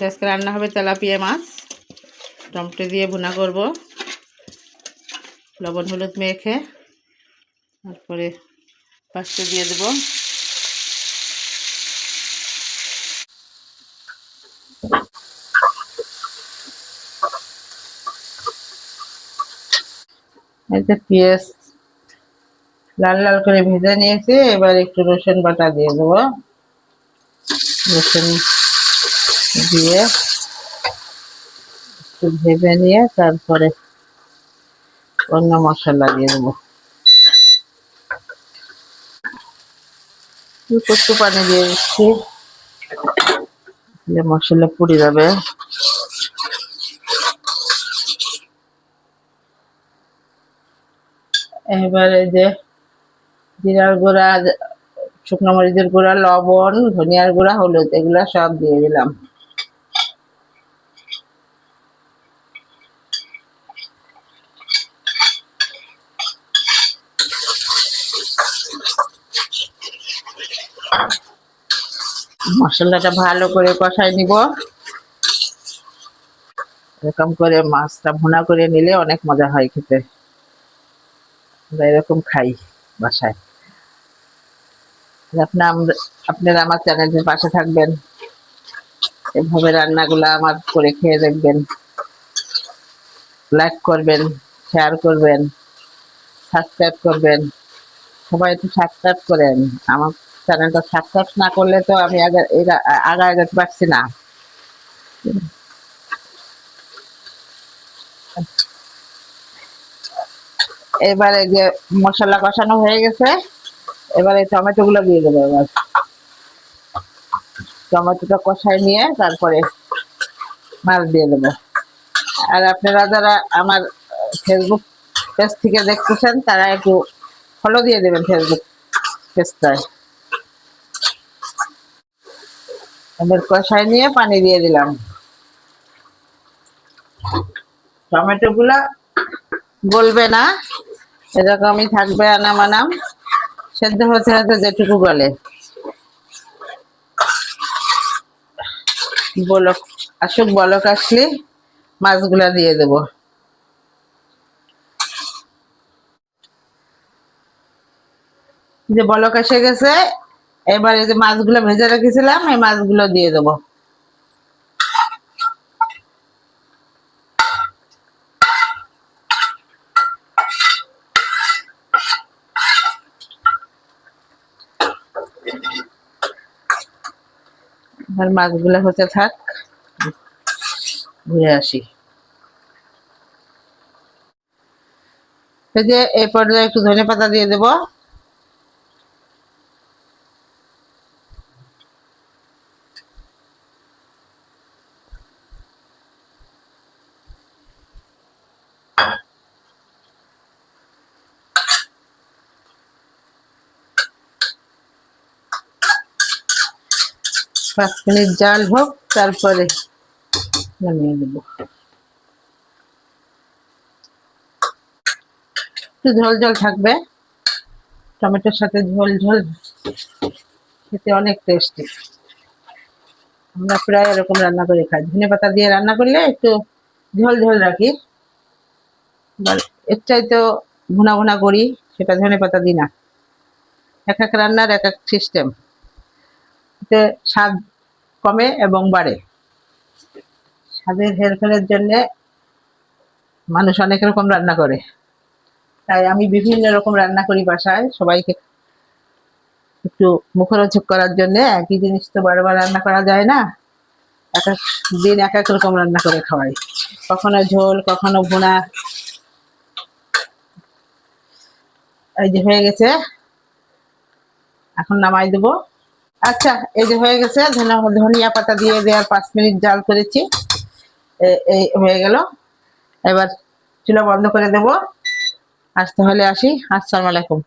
কিন্তু আজকে রান্না হবে তেলাপিয়া মাছ। টমেটো দিয়ে ভুনা করব। লবণ হলুদ মেখে তারপরে পাঁচটা দিয়ে দেবো। পেঁয়াজ লাল লাল করে ভেজে নিয়েছি, এবার একটু রসুন বাটা দিয়ে দেবো। রসুন দিয়ে একটু ভেজে নিয়ে তারপরে অন্য মশলা দিয়ে দেবো। একটু পানি দিয়ে দিচ্ছি। মশলা পুড়ে যাবে। এবারে যে জিরার গুঁড়া, শুকনো মরিচের গুঁড়া, লবণ, ধনিয়ার গুঁড়া, হলুদ, এগুলা সব দিয়ে দিলাম। মশলাটা ভালো করে কষাই নিব। এরকম করে মাছটা ভুনা করে নিলে অনেক মজা হয় খেতে। এরকম খাই বাসায়। আপনার আপনারা আমার চ্যানেলের পাশে থাকবেন। এভাবে রান্নাগুলো আমার করে খেয়ে দেখবেন। লাইক করবেন শেয়ার করবেন সাবস্ক্রাইব করবেন। সবাই একটু সাবস্ক্রাইব করেন। আমার চ্যানেলটা সাবস্ক্রাইব না করলে তো আমি আগে আগে আগাতে পারছি না। এবারে যে মশলা কষানো হয়ে গেছে, এবারে টমেটো গুলো দিয়ে দেবো এবার। টমেটোটা কষাই নিয়ে তারপরে মাছ দিয়ে দেবো। আর আপনারা যারা আমার ফেসবুক পেজ থেকে দেখতেছেন, তারা একটু ফলো দিয়ে দেবেন ফেসবুক পেজটায় এবার কষাই নিয়ে পানি দিয়ে দিলাম। টমেটো গুলা গলবে না, এরকমই থাকবে আনাম আনাম সেদ্ধ হতে হতে যেটুকু গলে। বলক আসুক, বলক আসলে মাছগুলা দিয়ে দেব। যে বলক এসে গেছে এবার এই যে মাছগুলো ভেজে রেখেছিলাম, এই মাছগুলো দিয়ে দেবো। আর মাছগুলো হতে থাক, ঘুরে আসি। এই এই পর্যায়ে একটু ধনে পাতা দিয়ে দেব। পাঁচ মিনিট জাল হোক, তারপরে নামিয়ে দেব একটু ঝোল ঝোল থাকবে। টমেটোর সাথে ঝোল ঝোল খেতে অনেক টেস্টি আমরা প্রায় এরকম রান্না করে খাই। ধনে পাতা দিয়ে রান্না করলে একটু ঝোল ঝোল রাখি। এর চাইতেও ভুনা ভুনা করি, সেটা ধনে পাতা দিই না। এক এক রান্নার এক এক সিস্টেম স্বাদ কমে এবং বাড়ে। স্বাদের হেরফেরের জন্যে মানুষ অনেক রকম রান্না করে। তাই আমি বিভিন্ন রকম রান্না করি বাসায়। সবাইকে একটু মুখরোচক করার জন্য একই জিনিস তো বারবার রান্না করা যায় না। এক এক দিন এক এক রকম রান্না করে খাওয়াই। কখনো ঝোল, কখনো ভুনা। এই যে হয়ে গেছে। এখন নামাই দেবো। আচ্ছা এই যে হয়ে গেছে ধনিয়া পাতা দিয়ে দেওয়ার পাঁচ মিনিট জাল করেছি। এই হয়ে গেল। এবার চুলা বন্ধ করে দেব। আজ তাহলে আসি। আসসালামু আলাইকুম।